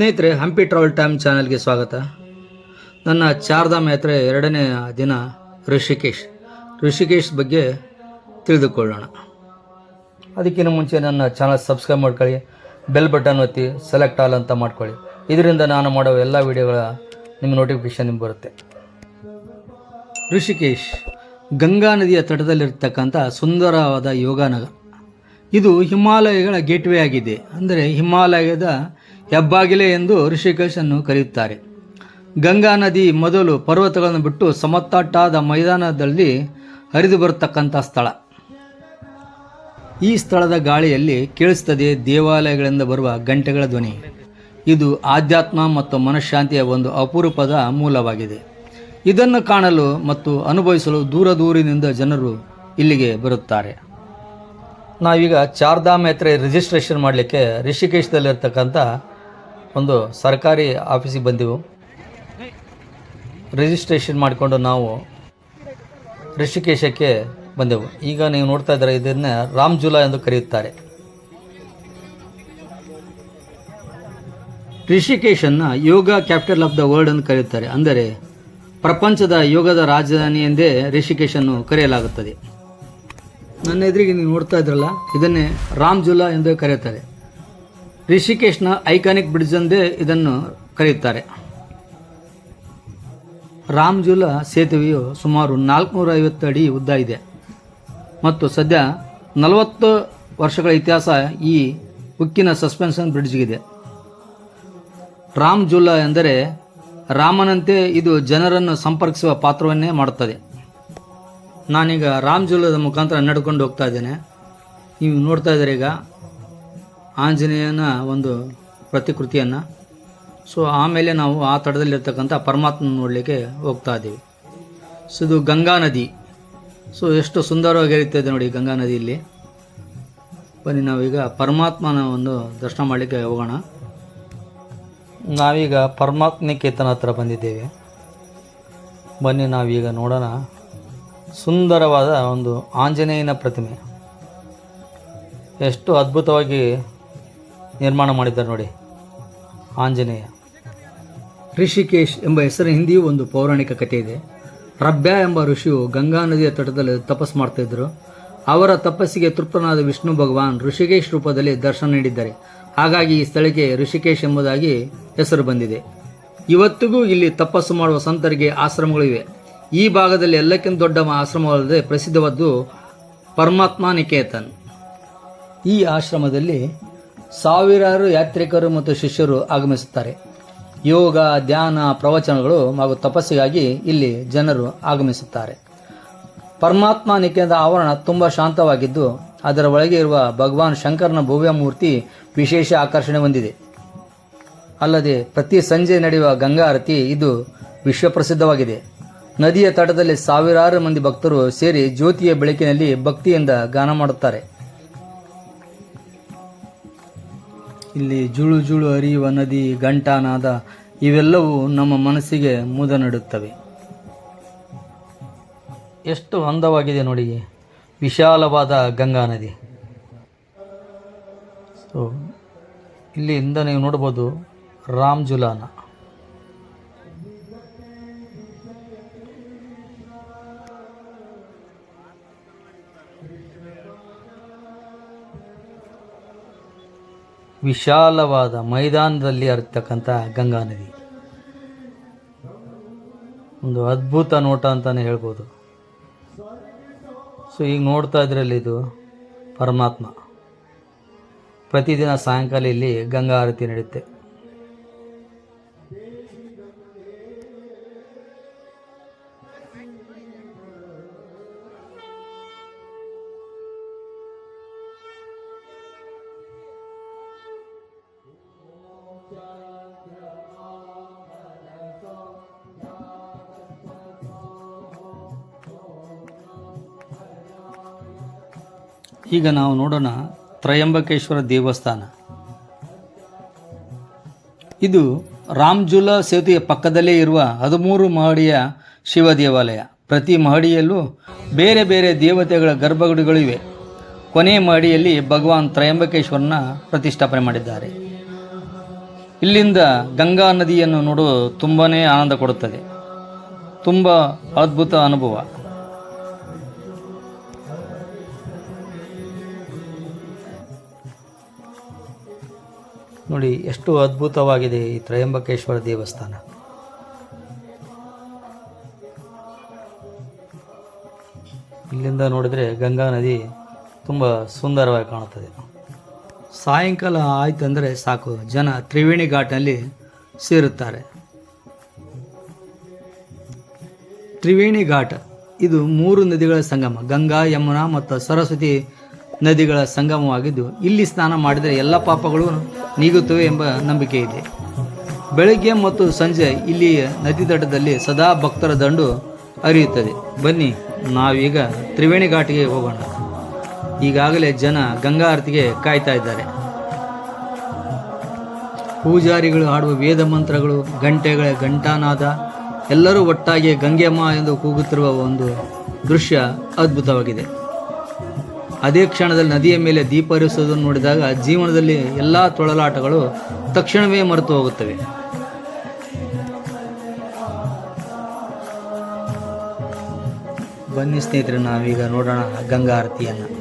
ಸ್ನೇಹಿತರೆ, Hampi travel time ಚಾನಲ್ಗೆ ಸ್ವಾಗತ. ನನ್ನ ಚಾರ್ಧಾಮ ಯಾತ್ರೆ ಎರಡನೇ ದಿನ ಋಷಿಕೇಶ್. ಋಷಿಕೇಶ್ ಬಗ್ಗೆ ತಿಳಿದುಕೊಳ್ಳೋಣ. ಅದಕ್ಕಿಂತ ಮುಂಚೆ ನನ್ನ ಚಾನಲ್ ಸಬ್ಸ್ಕ್ರೈಬ್ ಮಾಡ್ಕೊಳ್ಳಿ, ಬೆಲ್ ಬಟನ್ ಒತ್ತಿ, ಸೆಲೆಕ್ಟ್ ಆಲ್ ಅಂತ ಮಾಡ್ಕೊಳ್ಳಿ. ಇದರಿಂದ ನಾನು ಮಾಡೋ ಎಲ್ಲ ವಿಡಿಯೋಗಳ ನಿಮ್ಮ ನೋಟಿಫಿಕೇಶನ್ ನಿಮ್ಗೆ ಬರುತ್ತೆ. ಋಷಿಕೇಶ್, ಗಂಗಾ ನದಿಯ ತಟದಲ್ಲಿರ್ತಕ್ಕಂಥ ಸುಂದರವಾದ ಯೋಗಾನಗರ. ಇದು ಹಿಮಾಲಯಗಳ ಗೇಟ್ವೇ ಆಗಿದೆ. ಅಂದರೆ ಹಿಮಾಲಯದ ಹೆಬ್ಬಾಗಿಲೆ ಎಂದು ಋಷಿಕೇಶನ್ನು ಕರೆಯುತ್ತಾರೆ. ಗಂಗಾ ನದಿ ಮೊದಲು ಪರ್ವತಗಳನ್ನು ಬಿಟ್ಟು ಸಮತಟ್ಟಾದ ಮೈದಾನದಲ್ಲಿ ಹರಿದು ಬರತಕ್ಕಂಥ ಸ್ಥಳ. ಈ ಸ್ಥಳದ ಗಾಳಿಯಲ್ಲಿ ಕೇಳಿಸ್ತದೆ ದೇವಾಲಯಗಳಿಂದ ಬರುವ ಗಂಟೆಗಳ ಧ್ವನಿ. ಇದು ಆಧ್ಯಾತ್ಮ ಮತ್ತು ಮನಃಶಾಂತಿಯ ಒಂದು ಅಪರೂಪದ ಮೂಲವಾಗಿದೆ. ಇದನ್ನು ಕಾಣಲು ಮತ್ತು ಅನುಭವಿಸಲು ದೂರ ದೂರಿನಿಂದ ಜನರು ಇಲ್ಲಿಗೆ ಬರುತ್ತಾರೆ. ನಾವೀಗ ಚಾರ್ಧಾಮ್ ಯಾತ್ರೆ ರಿಜಿಸ್ಟ್ರೇಷನ್ ಮಾಡಲಿಕ್ಕೆ ರಿಷಿಕೇಶದಲ್ಲಿರ್ತಕ್ಕಂಥ ಒಂದು ಸರ್ಕಾರಿ ಆಫೀಸಿಗೆ ಬಂದೆವು. ರಿಜಿಸ್ಟ್ರೇಷನ್ ಮಾಡಿಕೊಂಡು ನಾವು ಋಷಿಕೇಶಕ್ಕೆ ಬಂದೆವು. ಈಗ ನೀವು ನೋಡ್ತಾ ಇದ್ದಾರೆ, ಇದನ್ನು ರಾಮ್ ಜುಲಾ ಎಂದು ಕರೆಯುತ್ತಾರೆ. ಋಷಿಕೇಶನ್ನ yoga capital of the world ಎಂದು ಕರೆಯುತ್ತಾರೆ. ಅಂದರೆ ಪ್ರಪಂಚದ ಯೋಗದ ರಾಜಧಾನಿ ಎಂದೇ ರಿಷಿಕೇಶನ್ನು ಕರೆಯಲಾಗುತ್ತದೆ. ನನ್ನ ಎದುರಿಗೆ ನೀವು ನೋಡ್ತಾ ಇದ್ರಲ್ಲ, ಇದನ್ನೇ ರಾಮ್ ಜುಲಾ ಎಂದು ಕರೆಯುತ್ತಾರೆ. ರಿಷಿಕೇಶ್ನ ಐಕಾನಿಕ್ ಬ್ರಿಡ್ಜ್ ಎಂದೇ ಇದನ್ನು ಕರೆಯುತ್ತಾರೆ. ರಾಮ್ ಜುಲಾ ಸೇತುವೆಯು ಸುಮಾರು ನಾಲ್ಕುನೂರ ಐವತ್ತು ಅಡಿ ಉದ್ದ ಇದೆ. ಮತ್ತು ಸದ್ಯ ನಲವತ್ತು ವರ್ಷಗಳ ಇತಿಹಾಸ ಈ ಉಕ್ಕಿನ ಸಸ್ಪೆನ್ಷನ್ ಬ್ರಿಡ್ಜ್ಗಿದೆ. ರಾಮ್ ಜುಲಾ ಎಂದರೆ ರಾಮನಂತೆ ಇದು ಜನರನ್ನು ಸಂಪರ್ಕಿಸುವ ಪಾತ್ರವನ್ನೇ ಮಾಡುತ್ತದೆ. ನಾನೀಗ ರಾಮ್ ಜುಲದ ಮುಖಾಂತರ ನಡ್ಕೊಂಡು ಹೋಗ್ತಾ ಇದ್ದೇನೆ. ನೀವು ನೋಡ್ತಾ ಇದ್ದೀರಿ ಈಗ ಆಂಜನೇಯನ ಒಂದು ಪ್ರತಿಕೃತಿಯನ್ನು. ಸೊ, ಆಮೇಲೆ ನಾವು ಆ ತಡದಲ್ಲಿರ್ತಕ್ಕಂಥ ಪರಮಾತ್ಮ ನೋಡಲಿಕ್ಕೆ ಹೋಗ್ತಾ ಇದ್ದೀವಿ. ಸೊ, ಇದು ಗಂಗಾ ನದಿ. ಸೊ, ಎಷ್ಟು ಸುಂದರವಾಗಿ ನೋಡಿ ಗಂಗಾ ನದಿಯಲ್ಲಿ. ಬನ್ನಿ, ನಾವೀಗ ಪರಮಾತ್ಮನ ಒಂದು ದರ್ಶನ ಮಾಡಲಿಕ್ಕೆ ಹೋಗೋಣ. ನಾವೀಗ ಪರಮಾತ್ಮನಿಕೇತನ ಹತ್ರ ಬಂದಿದ್ದೇವೆ. ಬನ್ನಿ, ನಾವೀಗ ನೋಡೋಣ. ಸುಂದರವಾದ ಒಂದು ಆಂಜನೇಯನ ಪ್ರತಿಮೆ. ಎಷ್ಟು ಅದ್ಭುತವಾಗಿ ನಿರ್ಮಾಣ ಮಾಡಿದ್ದಾರೆ ನೋಡಿ. ಆಂಜನೇಯ. ಋಷಿಕೇಶ್ ಎಂಬ ಹೆಸರು ಹಿಂದಿಯೂ ಒಂದು ಪೌರಾಣಿಕ ಕಥೆ ಇದೆ. ರಬ್ಯ ಎಂಬ ಋಷಿಯು ಗಂಗಾ ನದಿಯ ತಟದಲ್ಲಿ ತಪಸ್ಸು ಮಾಡ್ತಿದ್ದರು ಅವರ ತಪಸ್ಸಿಗೆ ತೃಪ್ತನಾದ ವಿಷ್ಣು ಭಗವಾನ್ ಋಷಿಕೇಶ್ ರೂಪದಲ್ಲಿ ದರ್ಶನ ನೀಡಿದ್ದಾರೆ. ಹಾಗಾಗಿ ಈ ಸ್ಥಳಕ್ಕೆ ಋಷಿಕೇಶ್ ಎಂಬುದಾಗಿ ಹೆಸರು ಬಂದಿದೆ. ಇವತ್ತಿಗೂ ಇಲ್ಲಿ ತಪಸ್ಸು ಮಾಡುವ ಸಂತರಿಗೆ ಆಶ್ರಮಗಳಿವೆ ಈ ಭಾಗದಲ್ಲಿ ಎಲ್ಲಕ್ಕಿಂತ ದೊಡ್ಡ ಆಶ್ರಮವಲ್ಲದೆ ಪ್ರಸಿದ್ಧವಾದ್ದು ಪರಮಾತ್ಮ ನಿಕೇತನ್ ಈ ಆಶ್ರಮದಲ್ಲಿ ಸಾವಿರಾರು ಯಾತ್ರಿಕರು ಮತ್ತು ಶಿಷ್ಯರು ಆಗಮಿಸುತ್ತಾರೆ. ಯೋಗ, ಧ್ಯಾನ, ಪ್ರವಚನಗಳು ಹಾಗೂ ತಪಸ್ಸಿಗಾಗಿ ಇಲ್ಲಿ ಜನರು ಆಗಮಿಸುತ್ತಾರೆ. ಪರಮಾತ್ಮ ನಿಕೇಂದ್ರ ಆವರಣ ತುಂಬ ಶಾಂತವಾಗಿದ್ದು, ಅದರ ಒಳಗೆ ಇರುವ ಭಗವಾನ್ ಶಂಕರನ ಭವ್ಯ ಮೂರ್ತಿ ವಿಶೇಷ ಆಕರ್ಷಣೆ ಹೊಂದಿದೆ. ಅಲ್ಲದೆ ಪ್ರತಿ ಸಂಜೆ ನಡೆಯುವ ಗಂಗಾರತಿ ಇದು ವಿಶ್ವಪ್ರಸಿದ್ಧವಾಗಿದೆ. ನದಿಯ ತಟದಲ್ಲಿ ಸಾವಿರಾರು ಮಂದಿ ಭಕ್ತರು ಸೇರಿ ಜ್ಯೋತಿಯ ಬೆಳಕಿನಲ್ಲಿ ಭಕ್ತಿಯಿಂದ ಗಾನ ಮಾಡುತ್ತಾರೆ. ಇಲ್ಲಿ ಜುಳು ಜುಳು ಹರಿಯುವ ನದಿ ಗಂಟಾನಾದ ಇವೆಲ್ಲವೂ ನಮ್ಮ ಮನಸ್ಸಿಗೆ ಮುದ ನೀಡುತ್ತವೆ. ಎಷ್ಟು ಅಂದವಾಗಿದೆ ನೋಡಿ, ವಿಶಾಲವಾದ ಗಂಗಾ ನದಿ. ಸೊ ಇಲ್ಲಿಂದ ನೀವು ನೋಡ್ಬೋದು ರಾಮ್ ಜುಲಾನ. ವಿಶಾಲವಾದ ಮೈದಾನದಲ್ಲಿ ಹರಿತಕ್ಕಂಥ ಗಂಗಾ ನದಿ. ಒಂದು ಅದ್ಭುತ ನೋಟ ಅಂತಲೇ ಹೇಳ್ಬೋದು. ಸೊ ಈಗ ನೋಡ್ತಾ ಇದ್ರಲ್ಲಿ ಇದು ಪರಮಾತ್ಮ. ಪ್ರತಿದಿನ ಸಾಯಂಕಾಲ ಇಲ್ಲಿ ಗಂಗಾ ಆರತಿ ನಡೆಯುತ್ತೆ. ಈಗ ನಾವು ನೋಡೋಣ ತ್ರಯಂಬಕೇಶ್ವರ ದೇವಸ್ಥಾನ. ಇದು ರಾಮ್ಜುಲಾ ಸೇತುವೆಯ ಪಕ್ಕದಲ್ಲೇ ಇರುವ ಹದಿಮೂರು ಮಹಡಿಯ ಶಿವ ದೇವಾಲಯ. ಪ್ರತಿ ಮಹಡಿಯಲ್ಲೂ ಬೇರೆ ಬೇರೆ ದೇವತೆಗಳ ಗರ್ಭಗುಡಿಗಳಿವೆ ಕೊನೆಯ ಮಹಡಿಯಲ್ಲಿ ಭಗವಾನ್ ತ್ರಯಂಬಕೇಶ್ವರನ ಪ್ರತಿಷ್ಠಾಪನೆ ಮಾಡಿದ್ದಾರೆ. ಇಲ್ಲಿಂದ ಗಂಗಾ ನದಿಯನ್ನು ನೋಡು ತುಂಬಾ ಆನಂದ ಕೊಡುತ್ತದೆ. ತುಂಬ ಅದ್ಭುತ ಅನುಭವ. ನೋಡಿ, ಎಷ್ಟು ಅದ್ಭುತವಾಗಿದೆ ಈ ತ್ರಯಂಬಕೇಶ್ವರ ದೇವಸ್ಥಾನ. ಇಲ್ಲಿಂದ ನೋಡಿದರೆ ಗಂಗಾ ನದಿ ತುಂಬ ಸುಂದರವಾಗಿ ಕಾಣುತ್ತದೆ. ಸಾಯಂಕಾಲ ಆಯ್ತಂದರೆ ಸಾಕು. ಜನ ತ್ರಿವೇಣಿ ಘಾಟ್ನಲ್ಲಿ ಸೇರುತ್ತಾರೆ. ತ್ರಿವೇಣಿ ಘಾಟ್ ಇದು ಮೂರು ನದಿಗಳ ಸಂಗಮ. ಗಂಗಾ, ಯಮುನಾ ಮತ್ತು ಸರಸ್ವತಿ ನದಿಗಳ ಸಂಗಮವಾಗಿದ್ದು, ಇಲ್ಲಿ ಸ್ನಾನ ಮಾಡಿದರೆ ಎಲ್ಲ ಪಾಪಗಳು ನೀಗುತ್ತವೆ ಎಂಬ ನಂಬಿಕೆ ಇದೆ. ಬೆಳಗ್ಗೆ ಮತ್ತು ಸಂಜೆ ಇಲ್ಲಿ ನದಿ ತಟದಲ್ಲಿ ಸದಾ ಭಕ್ತರ ದಂಡು ಹರಿಯುತ್ತದೆ. ಬನ್ನಿ, ನಾವೀಗ ತ್ರಿವೇಣಿ ಘಾಟಿಗೆ ಹೋಗೋಣ. ಈಗಾಗಲೇ ಜನ ಗಂಗಾ ಆರತಿಗೆ ಕಾಯ್ತಾ ಇದ್ದಾರೆ. ಪೂಜಾರಿಗಳು ಹಾಡುವ ವೇದ ಮಂತ್ರಗಳು ಗಂಟೆಗಳ ಘಂಟಾನಾದ, ಎಲ್ಲರೂ ಒಟ್ಟಾಗಿ ಗಂಗೆಮ್ಮ ಎಂದು ಕೂಗುತ್ತಿರುವ ಒಂದು ದೃಶ್ಯ ಅದ್ಭುತವಾಗಿದೆ. ಅದೇ ಕ್ಷಣದಲ್ಲಿ ನದಿಯ ಮೇಲೆ ದೀಪ ಹರಿಸುವುದನ್ನು ನೋಡಿದಾಗ ಜೀವನದಲ್ಲಿ ಎಲ್ಲ ತೊಳಲಾಟಗಳು ತಕ್ಷಣವೇ ಮರೆತು ಹೋಗುತ್ತವೆ. ಬನ್ನಿ ಸ್ನೇಹಿತರೆ, ನಾವೀಗ ನೋಡೋಣ ಗಂಗಾ ಆರತಿಯನ್ನು.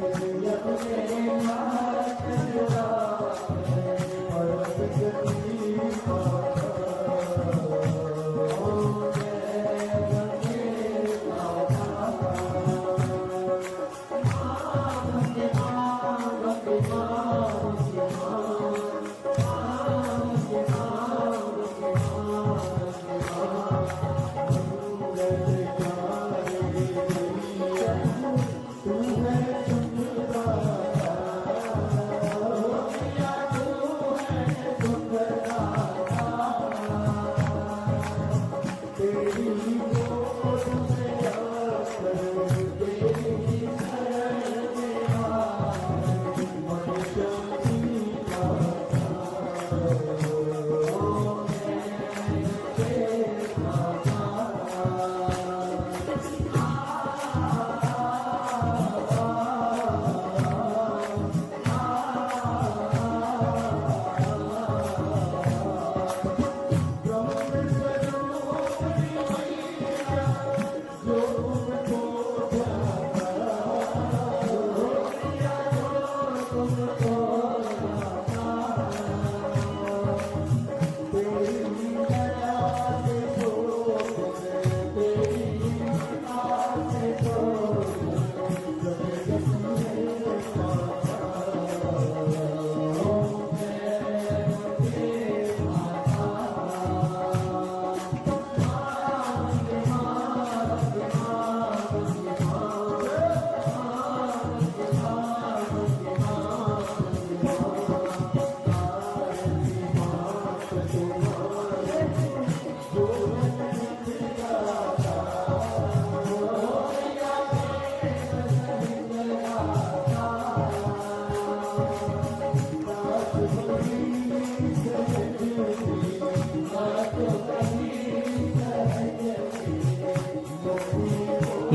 Yeah, yeah, yeah, 你给我。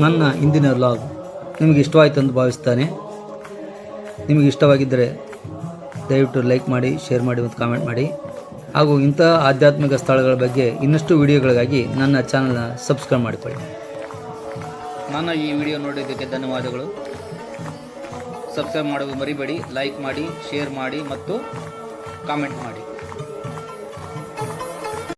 ನನ್ನ ಇಂದಿನ ಲಾಗ್ ನಿಮಗೆ ಇಷ್ಟವಾಯಿತು ಅಂತ ಭಾವಿಸ್ತಾನೆ. ನಿಮಗೆ ಇಷ್ಟವಾಗಿದ್ದರೆ ದಯವಿಟ್ಟು ಲೈಕ್ ಮಾಡಿ ಶೇರ್ ಮಾಡಿ ಮತ್ತು ಕಾಮೆಂಟ್ ಮಾಡಿ. ಹಾಗೂ ಇಂಥ ಆಧ್ಯಾತ್ಮಿಕ ಸ್ಥಳಗಳ ಬಗ್ಗೆ ಇನ್ನಷ್ಟು ವಿಡಿಯೋಗಳಿಗಾಗಿ ನನ್ನ ಚಾನಲ್ನ ಸಬ್ಸ್ಕ್ರೈಬ್ ಮಾಡಿಕೊಳ್ಳಿ. ನನ್ನ ಈ ವಿಡಿಯೋ ನೋಡಿದ್ದಕ್ಕೆ ಧನ್ಯವಾದಗಳು. ಸಬ್ಸ್ಕ್ರೈಬ್ ಮಾಡೋದು ಮರಿಬೇಡಿ ಲೈಕ್ ಮಾಡಿ ಶೇರ್ ಮಾಡಿ ಮತ್ತು ಕಾಮೆಂಟ್ ಮಾಡಿ.